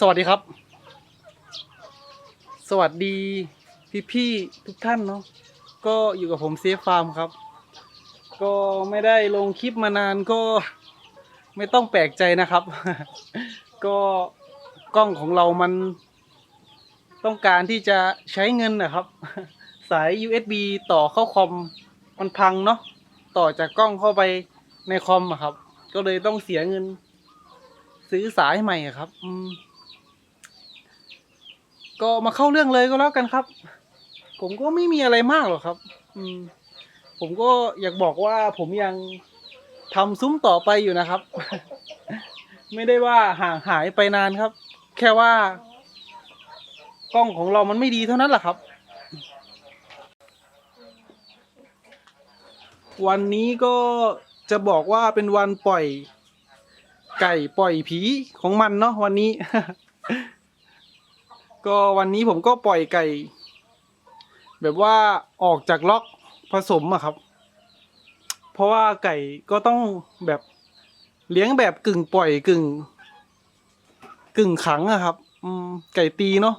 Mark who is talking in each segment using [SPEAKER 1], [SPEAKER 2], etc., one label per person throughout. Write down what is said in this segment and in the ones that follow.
[SPEAKER 1] สวัสดีครับ สวัสดีพี่ๆทุกท่านเนาะก็อยู่กับผมเซฟฟาร์มครับ ก็ไม่ได้ลงคลิปมานานก็ไม่ต้องแปลกใจนะครับ ก็กล้องของเรามันต้องการที่จะใช้เงินนะครับ สาย USB ต่อเข้าคอมมันพังเนาะต่อจากกล้องเข้าไปในคอมอะครับ ก็เลยต้องเสียเงิน ซื้อสายใหม่ครับ อืม ก็มาเข้าเรื่องเลยก็แล้วกันครับ ผมก็ไม่มีอะไรมากหรอกครับ อืม ผมก็อยากบอกว่าผมยังทำซุ้มต่อไปอยู่นะครับ ไม่ได้ว่าห่างหายไปนานครับ แค่ว่ากล้องของเรามันไม่ดีเท่านั้นแหละครับ วันนี้ก็จะบอกว่าเป็นวันปล่อย ไก่ปล่อยผีของมันเนาะวันนี้ ก็วันนี้ผมก็ปล่อยไก่ แบบว่าออกจากล็อกผสมอะครับ เพราะว่าไก่ก็ต้องแบบเลี้ยงแบบกึ่งปล่อยกึ่ง กึ่งขังอะครับ อืมไก่ตีเนาะ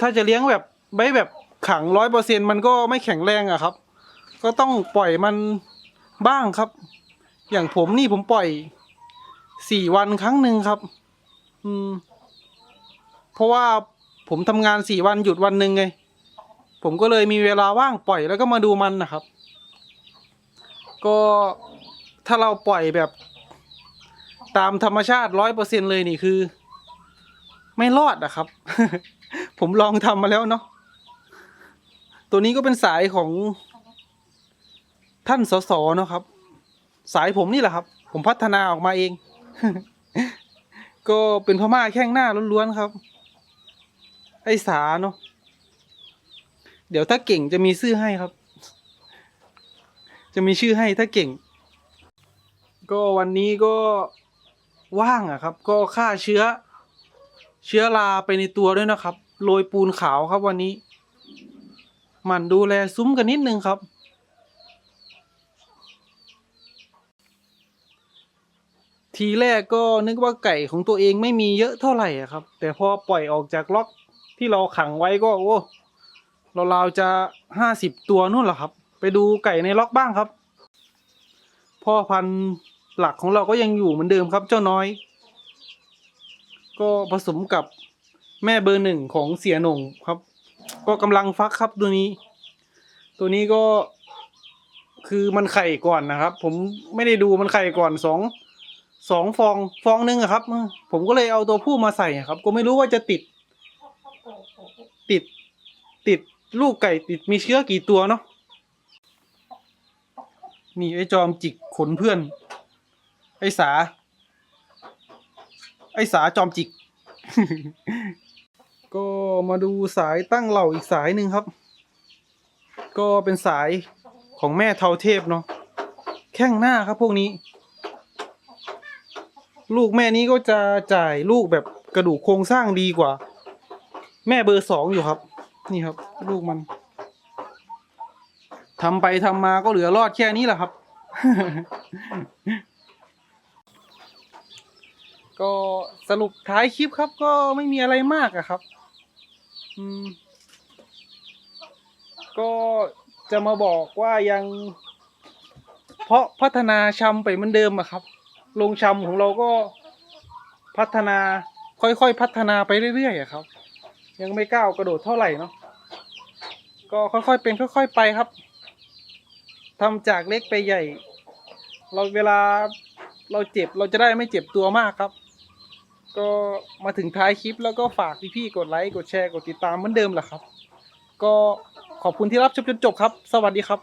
[SPEAKER 1] ถ้าจะเลี้ยงแบบไม่แบบขังร้อยเปอร์เซ็นมันก็ไม่แข็งแรงอะครับ ก็ต้องปล่อยมันบ้างครับ อย่างผมนี่ผมปล่อยสี่วันครั้งหนึ่งครับ อืม เพราะว่าผมทำงานสี่วันหยุดวันหนึ่งไง ผมก็เลยมีเวลาว่างปล่อยแล้วก็มาดูมันนะครับ ก็ถ้าเราปล่อยแบบตามธรรมชาติร้อยเปอร์เซ็นเลยนี่คือ ไม่รอดอะครับ ผมลองทำมาแล้วเนาะตัวนี้ก็เป็นสายของท่านสสเนาะครับ สายผมนี่แหละครับ ผมพัฒนาออกมาเอง ก็เป็นพม่าแข้งหน้าล้วนๆครับ ไอ้สาเนาะเดี๋ยวถ้าเก่งจะมีชื่อให้ครับ จะมีชื่อให้ถ้าเก่ง ก็วันนี้ก็ว่างอะครับ ก็ฆ่าเชื้อ เชื้อราไปในตัวด้วยนะครับโรยปูนขาวครับวันนี้มันดูแลซุ้มกันนิดนึงครับ ทีแรกก็นึกว่าไก่ของตัวเองไม่มีเยอะเท่าไหร่อะครับ แต่พอปล่อยออกจากล็อก ที่เราขังไว้ก็โอ้เราราวๆจะห้าสิบตัวนู่นแหละครับ ไปดูไก่ในล็อกบ้างครับ พ่อพันธุ์หลักของเราก็ยังอยู่เหมือนเดิมครับ เจ้าน้อย ก็ผสมกับแม่เบอร์หนึ่งของเสียหนงครับ ก็กำลังฟักครับตัวนี้ ตัวนี้ก็คือมันไข่ก่อนนะครับ ผมไม่ได้ดูมันไข่ก่อนสองสองฟองฟองหนึ่งอะครับ ผมก็เลยเอาตัวผู้มาใส่ครับ ก็ไม่รู้ว่าจะติด ติด ติดลูกไก่ติดมีเชื้อกี่ตัวเนาะนี่ไอ้จอมจิกขนเพื่อน ไอ้สา ไอ้สาจอมจิก ก็มาดูสายตั้งเหล่าอีกสายหนึ่งครับ ก็เป็นสายของแม่เทาเทพเนาะแข้งหน้าครับพวกนี้ ลูกแม่นี้ก็จะจ่ายลูกแบบกระดูกโครงสร้างดีกว่า แม่เบอร์สองอยู่ครับ นี่ครับ ลูกมันทำไปทำมาก็เหลือรอดแค่นี้แหละครับ ก็สรุปท้ายคลิปครับ ก็ไม่มีอะไรมากอะครับ อืม ก็จะมาบอกว่ายัง เพราะพัฒนาชำไปเหมือนเดิมอะครับลงชำของเราก็พัฒนาค่อยๆพัฒนาไปเรื่อยๆอะครับ ยังไม่ก้าวกระโดดเท่าไหร่เนาะก็ค่อยๆเป็นค่อย ๆ ไปครับทำจากเล็กไปใหญ่ เราเวลาเราเจ็บเราจะได้ไม่เจ็บตัวมากครับ ก็มาถึงท้ายคลิปแล้วก็ฝากพี่ๆกดไลค์กดแชร์กดติดตามเหมือนเดิมแหละครับ ก็ขอบคุณที่รับชมจนจบครับ สวัสดีครับ